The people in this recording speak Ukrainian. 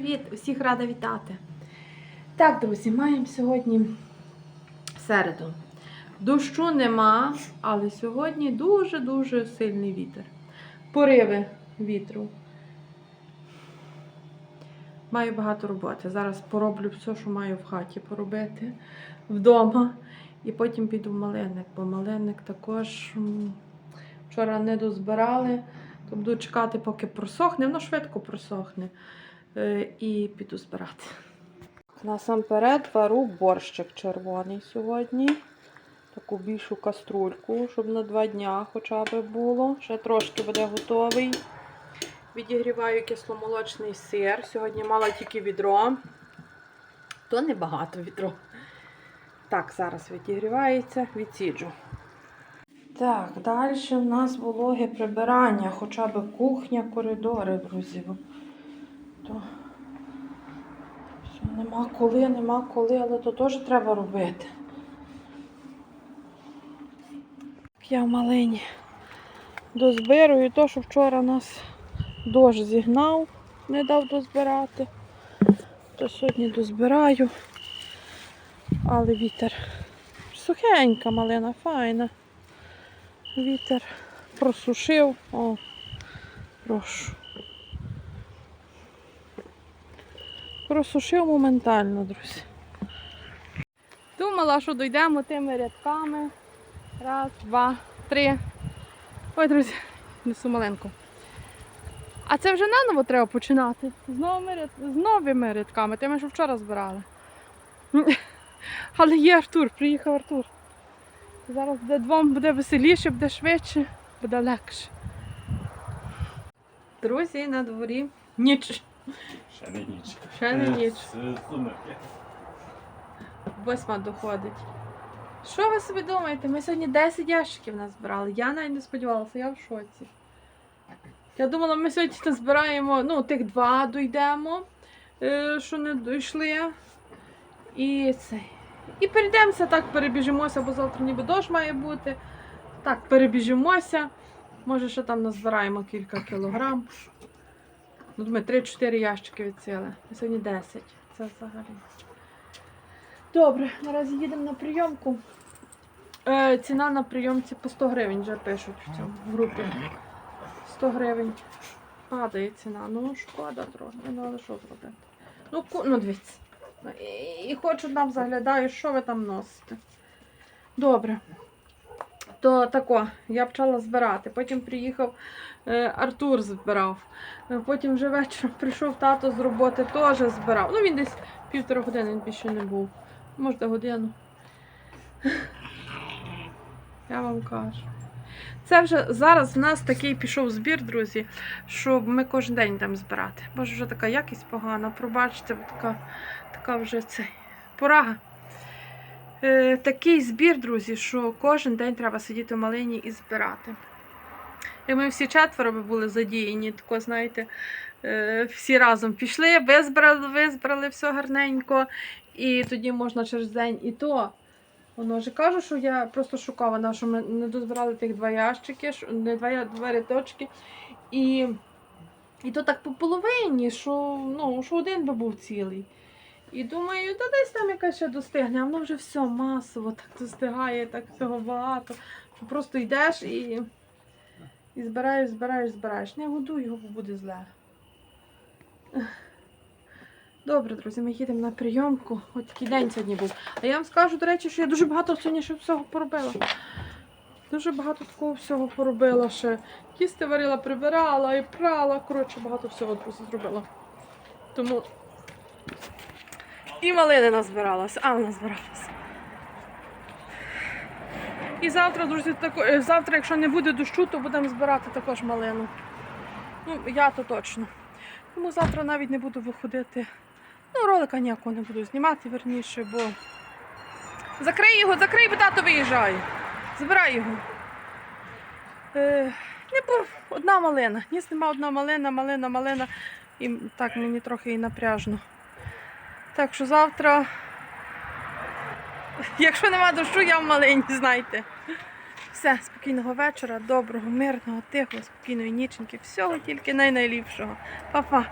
привіт! Усіх рада вітати. Так, друзі, маємо сьогодні середу. Дощу нема, але сьогодні дуже-дуже сильний вітер. Пориви вітру. Маю багато роботи. Зараз пороблю все, що маю в хаті поробити вдома. І потім піду в малинник, бо малинник також вчора не дозбирали. То буду чекати, поки просохне, воно швидко просохне. Е, І піду збирати. Насамперед вару борщик червоний сьогодні. Таку більшу каструльку, щоб на два дня хоча б було. Ще трошки буде готовий. Відігріваю кисломолочний сир. Сьогодні мала тільки відро. То небагато відро. Так, зараз відігрівається, відсіджу. Так, далі в нас вологе прибирання, хоча б кухня, коридори, друзі. То... Все, нема коли, нема коли, але то теж треба робити. Я в малині дозбирую то, що вчора нас дощ зігнав, не дав дозбирати. То сьогодні дозбираю. Але вітер. Сухенька малина, файна. Вітер просушив. О, прошу. Просушив моментально, друзі. Думала, що дійдемо тими рядками. Раз, два, три. Ой, друзі, несу маленьку. А це вже наново треба починати. З новими, ряд- з новими рядками, тими, що вчора збирали. Але є Артур, приїхав Артур. Зараз буде двом буде веселіше, буде швидше, буде легше. Друзі, на дворі ніч. Ще не ніч. Ще не ніч. Восьма доходить. Що ви собі думаєте? Ми сьогодні 10 ящиків назбирали. Я навіть не сподівалася, я в шоці. Я думала, ми сьогодні збираємо, ну, тих два дійдемо, е, що не дійшли. І це. І перейдемося, так перебіжимося, бо завтра ніби дощ має бути. Так, перебіжимося. Може, ще там назбираємо кілька кілограм. Ну, думаю, 3-4 ящики від сили. А Сьогодні 10. Це взагалі. Добре, наразі їдемо на прийомку. Е, ціна на прийомці по 100 гривень вже пишуть в цьому групі. 100 гривень. Падає ціна. Ну, шкода трохи, ну але що зробити? Ну, ку... ну дивіться. І, і хочу нам заглядаю, що ви там носите. Добре. То тако, я почала збирати. Потім приїхав е, Артур збирав. Е, Потім вже вечором прийшов тато з роботи, теж збирав. Ну, він десь півтора години більше не був. Може, годину. Я вам кажу. Це вже зараз в нас такий пішов збір, друзі, щоб ми кожен день йдемо збирати. Боже, вже така якість погана. Пробачте, така, така вже це порага. Е, такий збір, друзі, що кожен день треба сидіти в малині і збирати. І ми всі четверо були задіяні, тако, знаєте, е, всі разом пішли, визбрали, визбрали все гарненько, і тоді можна через день і то. Воно ж кажу, що я просто шокована, що ми не дозбирали тих два ящики, не два, два рядочки. І, і то так по половині, що, ну, що один би був цілий. І думаю, та десь там якась ще достигне, а воно вже все масово так достигає, так всього багато. Що просто йдеш і, і збираєш, збираєш, збираєш. Не годуй його, бо буде зле. Добре, друзі, ми їдемо на прийомку. Ось такий день сьогодні був. А я вам скажу, до речі, що я дуже багато сьогодні ще всього поробила. Дуже багато такого всього поробила ще. Їсти варила, прибирала і прала. Коротше, багато всього друзі зробила. Тому і малини назбиралася, а назбиралася. І завтра, друзі, тако, е, завтра, якщо не буде дощу, то будемо збирати також малину. Ну, я то точно. Тому завтра навіть не буду виходити. Ну, ролика ніякого не буду знімати, верніше, бо. Закрий його, закрий, бо тато виїжджає. Забирай його. Е, не був одна малина. Ніс нема одна малина, малина, малина. І так мені трохи і напряжно. Так що завтра, якщо нема дощу, я в малині, знайте. Все, спокійного вечора, доброго, мирного, тихого, спокійної ніченьки. Всього тільки найнайліпшого. Па-па.